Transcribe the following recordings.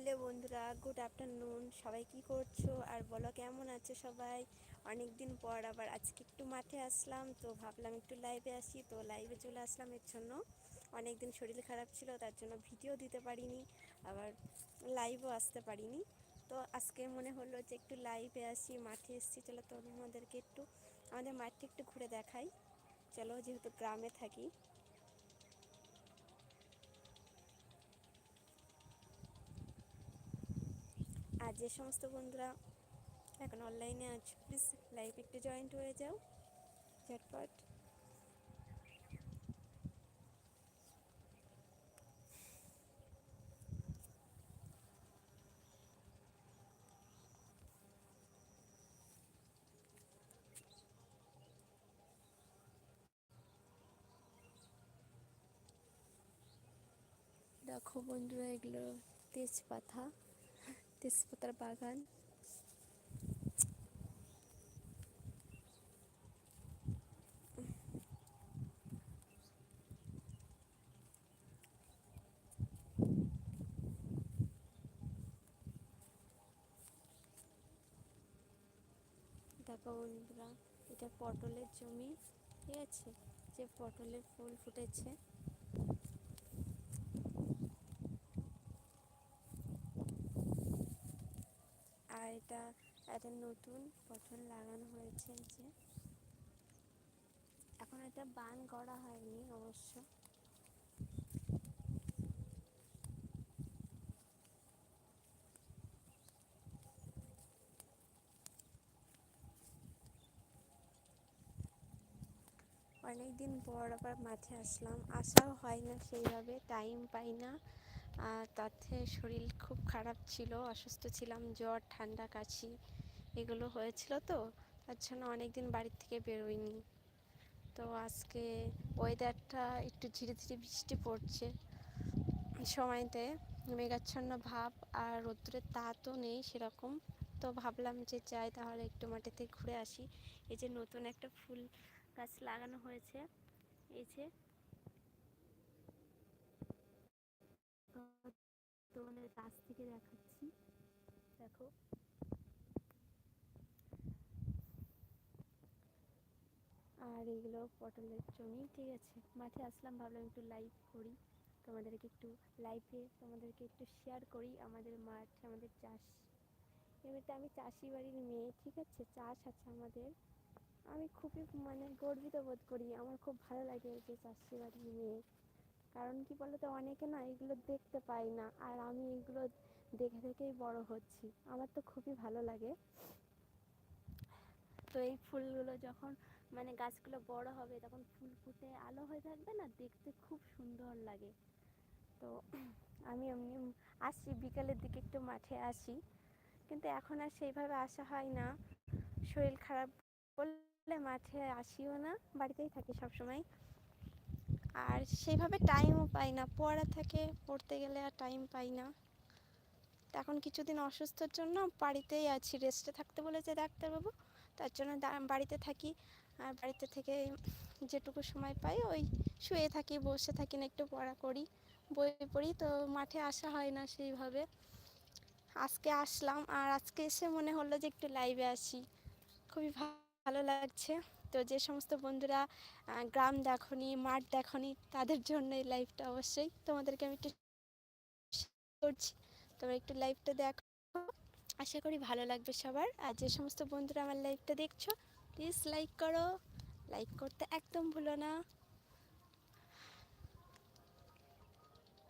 Hello বন্ধুরা, good afternoon. সবাই কি করছ? আর বলো, কেমন আছো সবাই? অনেক দিন পর আবার আজকে একটু মাঠে আসলাম, তো ভাবলাম একটু লাইভে আসি, তো লাইভে চলে আসলাম এর জন্য। অনেক দিন শরীর খারাপ ছিল, তার জন্য ভিডিও দিতে পারিনি, আবার লাইভও আসতে পারিনি। তো আজকে মনে হলো যে একটু লাইভে আসি, মাঠে এসেছি, চলো তোমাদেরকে একটু, আমাদের মাঠটা একটু ঘুরে দেখাই। চলো, যেহেতু গ্রামে থাকি। যে সমস্ত বন্ধুরা এখন অনলাইনে আছো প্লিজ লাইভ একটু জয়েন্ট হয়ে যাও, ঝটপট। দেখো বন্ধুরা, এগুলো তেজপাতা। তেজপাতার বাগান দেখো বন্ধুরা এটা পটলের জমি ঠিক আছে? যে পটলের ফুল ফুটেছে। এটা একটা নতুন পটল লাগানো হয়েছে যে এখন এটা বান করা হয়নি অবশ্য। অনেক দিন পর আবার মাঠে আসলাম। আসাও হয় না সেইভাবে টাইম পাই না। তাতে শরীর খুব খারাপ ছিল, অসুস্থ ছিলাম, জ্বর, ঠান্ডা, কাশি, এগুলো হয়েছিল তো, তার জন্য অনেক দিন বাড়ির থেকে বেরোইনি। তো আজকে ওয়েদারটা একটু ধীরে ধীরে বৃষ্টি পড়ছে। সময়তে মেঘাচ্ছন্ন ভাব আর রোদ্রের তাতও নেই সেরকম। তো ভাবলাম যে যাই তাহলে একটু মাটিতে ঘুরে আসি। এই যে নতুন একটা ফুল গাছ লাগানো হয়েছে, এই যে তোমাদের গাছ থেকে দেখাচ্ছি। দেখো। আর এগুলো পটলের জমি ঠিক আছে? মাঠে আসলাম, ভাবলাম একটু লাইভ করি। তোমাদেরকে একটু লাইভে তোমাদেরকে একটু শেয়ার করি আমাদের মাঠ, আমাদের চাষ। এমনিতে আমি চাষি বাড়ির মেয়ে, ঠিক আছে? চাষ আছে আমাদের। আমি খুবই মানে গর্বিত বোধ করি। আমার খুব ভালো লাগে যে চাষি বাড়ির মেয়ে। কারণ কি বলতো, অনেকে না এগুলো দেখতে পায় না, আর আমি এগুলো দেখে দেখেই বড় হচ্ছি। আমার তো খুবই ভালো লাগে। তো এই ফুলগুলো যখন মানে গাছগুলো বড় হবে, তখন ফুল ফুটে আলো হয়ে থাকবে না, দেখতে খুব সুন্দর লাগে। তো আমি এমনি আসি বিকালের দিকে একটু মাঠে আসি। কিন্তু এখন আর সেইভাবে আসা হয় না। শরীর খারাপ বললে মাঠে আসিও না, বাড়িতেই থাকি সবসময়। আর সেইভাবে টাইমও পাই না। পড়া থাকে পড়তে গেলে আর টাইম পাই না। এখন কিছুদিন অসুস্থর জন্য বাড়িতেই আছি। রেস্টে থাকতে বলেছে ডাক্তারবাবু। তার জন্য বাড়িতে থাকি। আর বাড়িতে থেকে যেটুকু সময় পাই ওই শুয়ে থাকি, বসে থাকি না, একটু পড়া করি। বই পড়ি তো মাঠে আসা হয় না সেইভাবে। আজকে আসলাম আর আজকে এসে মনে হলো যে একটু লাইভে আসি খুবই ভালো লাগছে। তো যে সমস্ত বন্ধুরা গ্রাম দেখনি, মাঠ দেখনি, তাদের জন্য এই লাইভটা অবশ্যই তোমাদেরকে আমি একটু করছি। তোমরা একটু লাইভটা দেখো। আশা করি ভালো লাগবে সবার। আর যে সমস্ত বন্ধুরা আমার লাইভটা দেখছ প্লিজ লাইক করো। লাইক করতে একদম ভুলো না।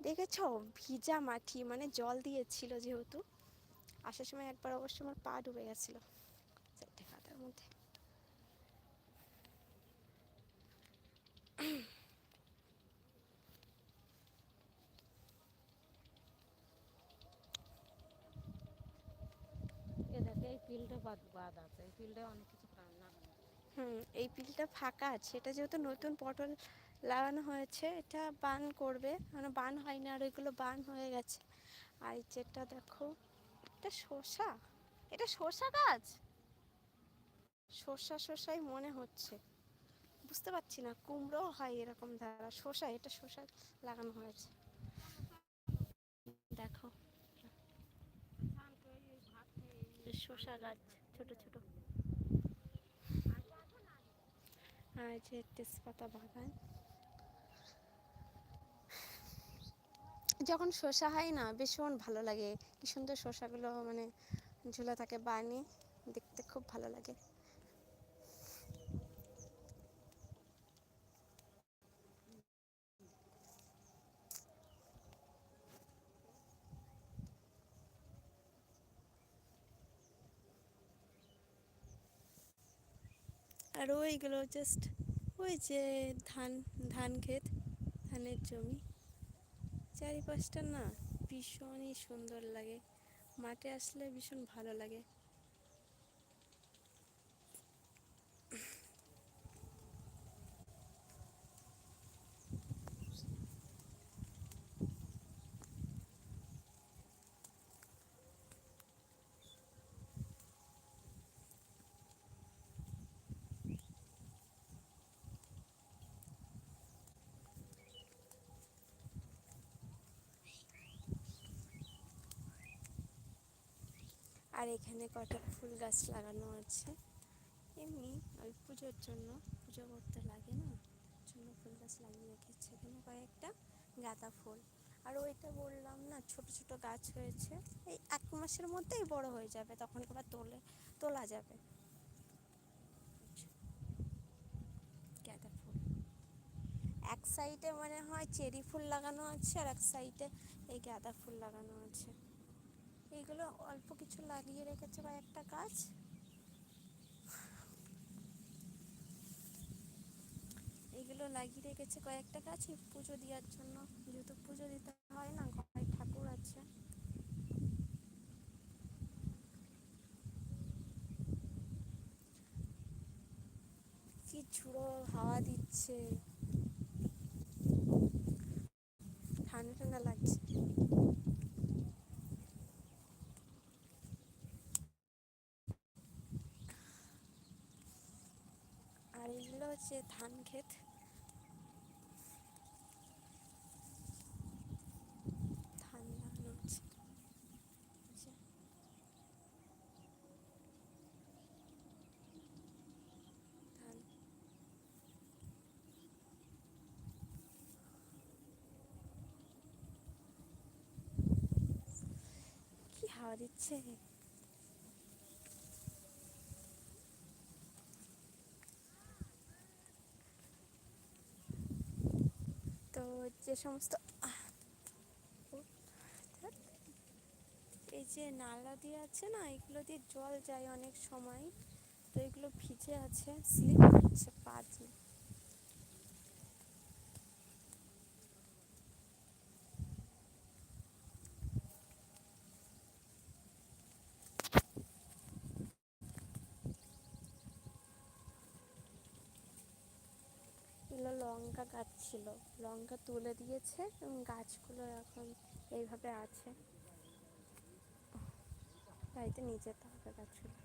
দেখেছ? ভিজা মাটি মানে জল দিয়েছিল যেহেতু। আসার সময় একবার অবশ্য আমার পা ডুবে গেছিল। মধ্যে। এই পিলটা ফাঁকা আছে। এটা যেহেতু নতুন পটল লাগানো হয়েছে, এটা বান করবে। মানে বান হয়নি আর ওইগুলো বান হয়ে গেছে। আর যেটা দেখো, এটা শসা। এটা শসা গাছ? শসা শসাই মনে হচ্ছে। বুঝতে পারছি না, কুমড়ো হয় এরকম ধারা শসা, এটা শসা লাগানো হয়েছে। দেখো। শসা গাছ, ছোট ছোট। আর যে তেজপাতা বাগান। যখন শসা হয় না, ভীষণ ভালো লাগে। কি সুন্দর শসাগুলো মানে ঝুলে থাকে বানি দেখতে খুব ভালো লাগে। আর ওইগুলো জাস্ট ওই যে ধান ধান ক্ষেত, ধানের জমি। চারিপাশটা না ভীষণই সুন্দর লাগে। মাঠে আসলে ভীষণ ভালো লাগে। আর এখানে কটা ফুল গাছ লাগানো আছে। এমনি ওই পুজোর জন্য, পুজো করতে লাগে না? জন্য ফুল গাছ লাগিয়ে রেখেছে। এখানে কয়েকটা গাঁদা ফুল। আর ওইটা বললাম না, ছোট ছোট গাছ হয়েছে। এই এক মাসের মধ্যেই বড় হয়ে যাবে, তখন আবার তোলে, তোলা যাবে। গাঁদা ফুল। এক সাইডে মনে হয় চেরি ফুল লাগানো আছে, আর এক সাইডে এই গাঁদা ফুল লাগানো আছে। এইগুলো অল্প কিছু লাগিয়ে রেখেছে কয়েকটা গাছ। এইগুলো লাগিয়ে রেখেছে কয়েকটা গাছ পুজো দেওয়ার জন্য। যেহেতু পুজো দিতে হয় না, ঘরে ঠাকুর আছে। কি ঝুড়ো হাওয়া দিচ্ছে ঠান্ডা ঠান্ডা লাগছে আর হচ্ছে ধান ক্ষেত। ধান লাগানো হচ্ছে। কি হাওয়া দিচ্ছে তো যে সমস্ত। এই যে নালা দিয়ে আছে না, এগুলো দিয়ে জল যায় অনেক সময়, তো এগুলো ভিজে আছে, স্লিপ হচ্ছে পা দিয়ে এগুলো লঙ্কা গাছ ছিল। লঙ্কা তুলে দিয়েছে, এবং গাছগুলো এখন এইভাবে আছে। বাড়িতে নিয়ে যেতে হবে গাছগুলো।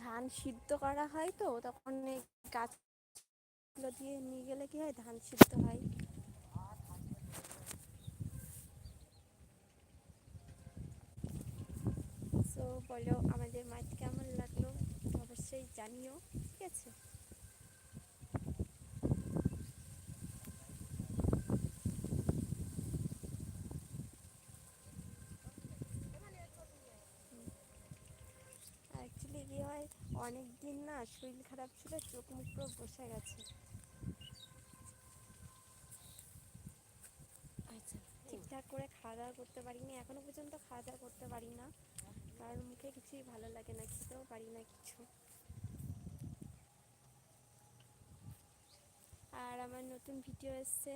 ধান সিদ্ধ করা হয় তো, তখন এই গাছগুলো দিয়ে নিয়ে গেলে কি হয়? ধান সিদ্ধ হয়। সো বলো আমাদের মাঠ কেমন লাগল অবশ্যই জানিও ঠিক আছে? অ্যাকচুয়ালি কি হয় অনেক দিন না শরীর খারাপ ছিল চোখ মুখ বসে গেছে। আচ্ছা ঠিকঠাক করে খাওয়া দাওয়া করতে পারিনি এখনও পর্যন্ত খাওয়া দাওয়া করতে পারি না। কারণ মুখে কিছুই ভালো লাগে না খেতেও পারি না কিছু আর আমার নতুন ভিডিও এসছে,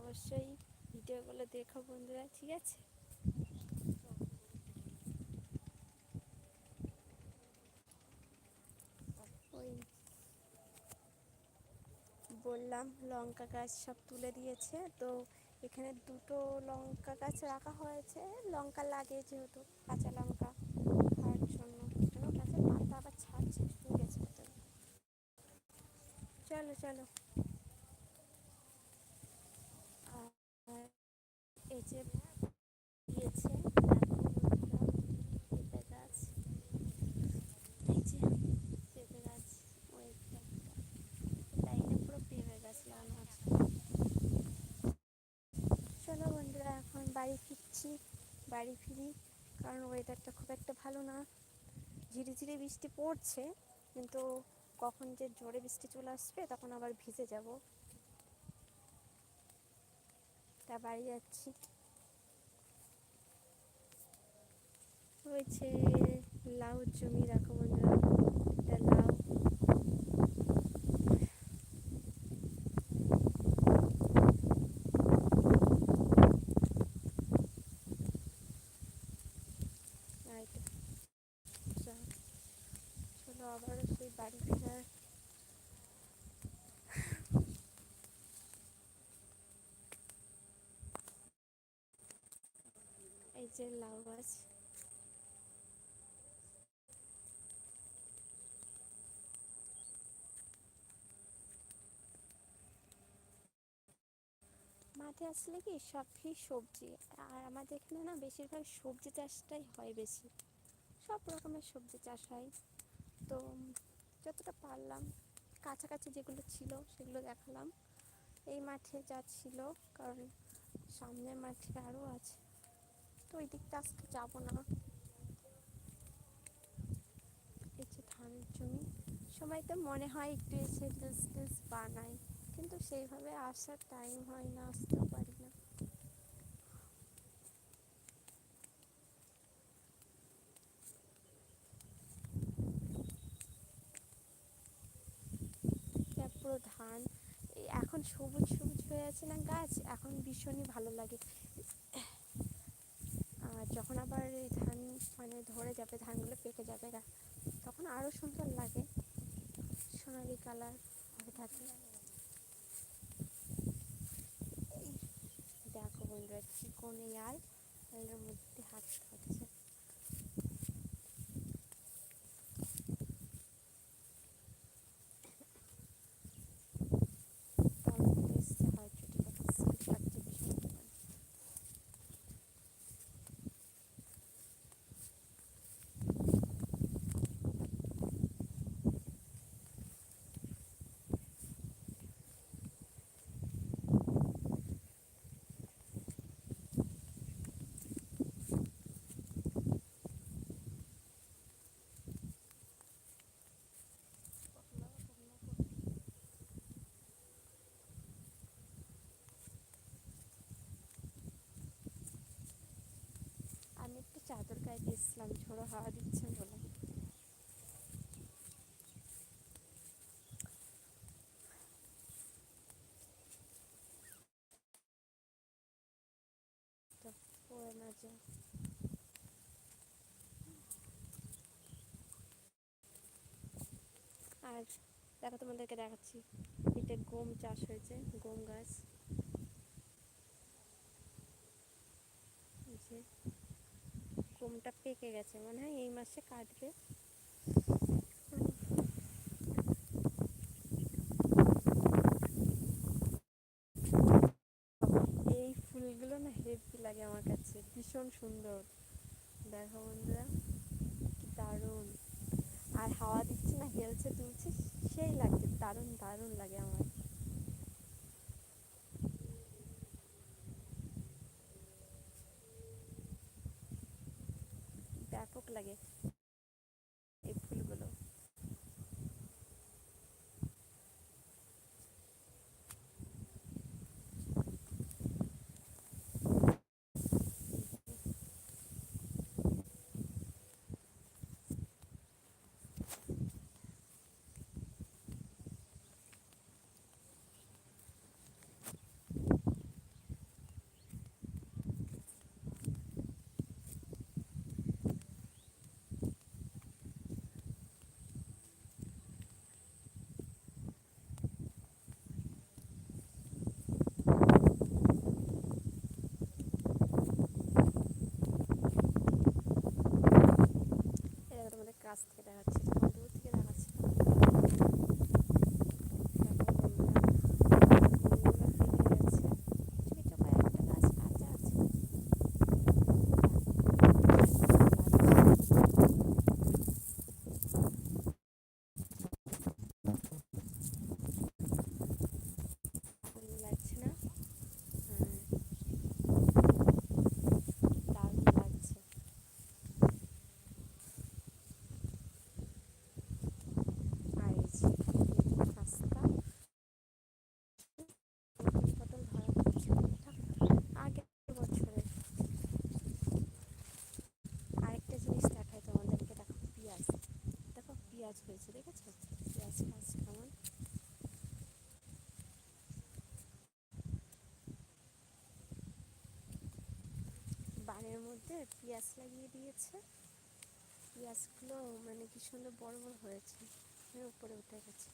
অবশ্যই ভিডিওগুলো দেখো বন্ধুরা, ঠিক আছে? ওই বললাম, লঙ্কা গাছ সব তুলে দিয়েছে, তো এখানে দুটো লঙ্কা গাছ রাখা হয়েছে। লঙ্কা লাগে যেহেতু, কাঁচা লঙ্কা খাওয়ার জন্য। গাছের পাতা আবার ছাড়ছে চলো চলো যে দিয়েছে দেখো বন্ধুরা পেঁপে গাছ এই যে পেঁপে গাছ ওই একটা লাইনে পুরো পেঁপে গাছ লাগানো আছে চলো বন্ধুরা এখন ফিরছি বাড়ি ফিরি। কারণ ওয়েদারটা খুব একটা ভালো না। ঝিরিঝিরি বৃষ্টি পড়ছে, কিন্তু কখন যে জোরে বৃষ্টি চলে আসবে, তখন আবার ভিজে যাব। তা বাড়ি যাচ্ছি। রয়েছে লাউ জমি দেখো বন্ধুরা এটা লাউ আর এটা যা, চলো আবারও সেই বাড়ি ফেরার এই লাউ গাছ। মাঠে আসলে কি সবই সবজি, আর আমাদের এখানে না বেশিরভাগ সবজি চাষটাই হয় বেশি। সব রকমের সবজি চাষ হয়। তো যতটা পারলাম, কাছাকাছি যেগুলো ছিল সেগুলো দেখালাম। এই মাঠে যা ছিল, কারণ সামনের মাঠে আরও আছে। তো ওই দিকটা আজকে যাব না। এই যে ধানের জমি। সময় তো মনে হয় একটু এসে রিলস টিলস বানাই, কিন্তু সেইভাবে আসার টাইম হয় না, আসতেও পারি না। ধান এখন সবুজ সবুজ হয়ে আছে না গাছ? এখন ভীষণই ভালো লাগে। যখন আবার এই ধান মানে ধরে যাবে, ধানগুলো পেকে যাবে, গা- তখন আরও সুন্দর লাগে। সোনালি কালার হয়ে থাকে। এই দেখো বন্ধুরা, কি কোনে আর মধ্যে হাত খাচ্ছে টমেটো এসছে হয়তো ঠিক আছে সিট লাগছে ভীষণ পরিমাণে। আমি একটু চাদর গায়ে দিয়েছিলাম, ঝোড়ো হাওয়া দিচ্ছে বলে। পড়ে আর দেখো তোমাদেরকে দেখাচ্ছি, এটা গম চাষ হয়েছে, গম গাছ। গমটা পেকে গেছে, মনে হয় এই মাসে কাটবে। এই ফুলগুলো না হেভি লাগে আমার কাছে, ভীষণ সুন্দর। দেখো বন্ধুরা দারুণ। আর হাওয়া দিচ্ছে না হেলছে তুলছে, সেই লাগছে দারুণ দারুণ লাগে আমার। হয়েছে দেখেছ পেঁয়াজ গাছ কেমন? মধ্যে পেঁয়াজ লাগিয়ে দিয়েছে। পেঁয়াজগুলো মানে কি সুন্দর বড় বড় হয়েছে মানে উপরে উঠে গেছে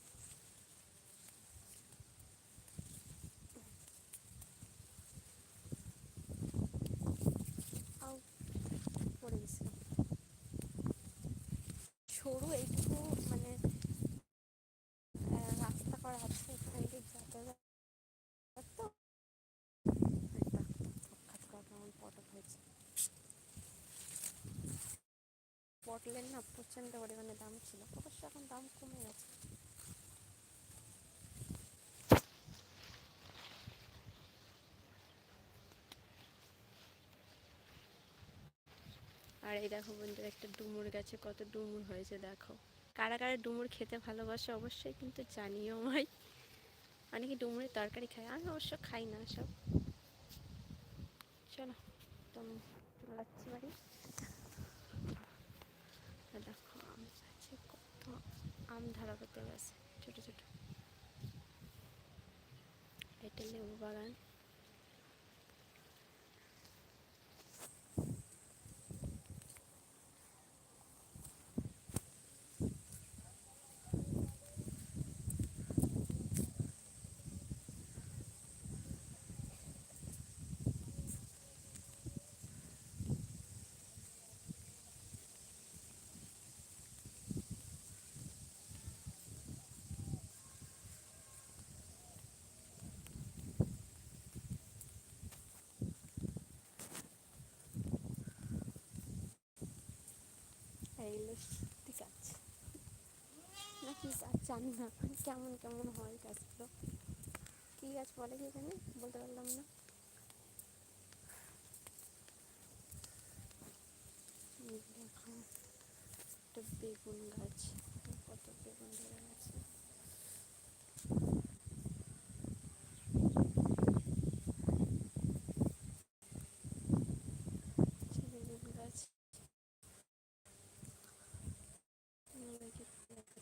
আউ পড়ে গেছে সরু এইটুকু মানে আহ, রাস্তা করা আছে এখানে দিয়ে যাতায়াত তো একটা সাক্ষাৎ করা কেমন পটল হয়েছে পটলের না, প্রচণ্ড পরিমাণে দাম ছিল। অবশ্য এখন দাম কমে গেছে। আর এই দেখো বন্ধুরা, একটা ডুমুর গাছে কত ডুমুর হয়েছে, দেখো। কারা কারা ডুমুর খেতে ভালোবাসে অবশ্যই কিন্তু জানিও আমায় অনেকে ডুমুরের তরকারি খায়, আমি অবশ্য খাই না সব। চলো, তো বাড়ি। দেখো আম আছে কত আম ধরা করতে গেছে ছোট ছোট। এটা লেবু বাগান। গাছ না কি কাজ জানি না কেমন কেমন হয় গাছগুলো কী গাছ বলে কি জানি, বলতে পারলাম না। একটা বেগুন গাছ, কত বেগুন ধরে গেছে সেই বেগুন গাছ আমাদেরকে ক্যামেরাতে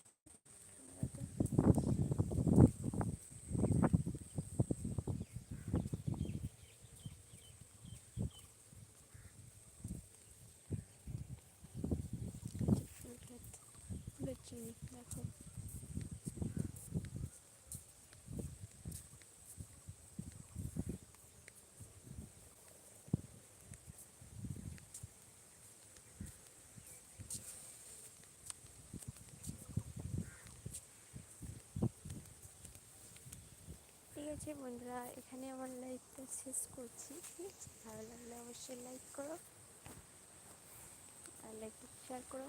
ফুল ক্ষেত ফুলের দেখো। ঠিক আছে বন্ধুরা, এখানে আমার লাইফটা শেষ করছি। ঠিক আছে ভালো লাগলে অবশ্যই লাইক করো আর লাইক শেয়ার করো।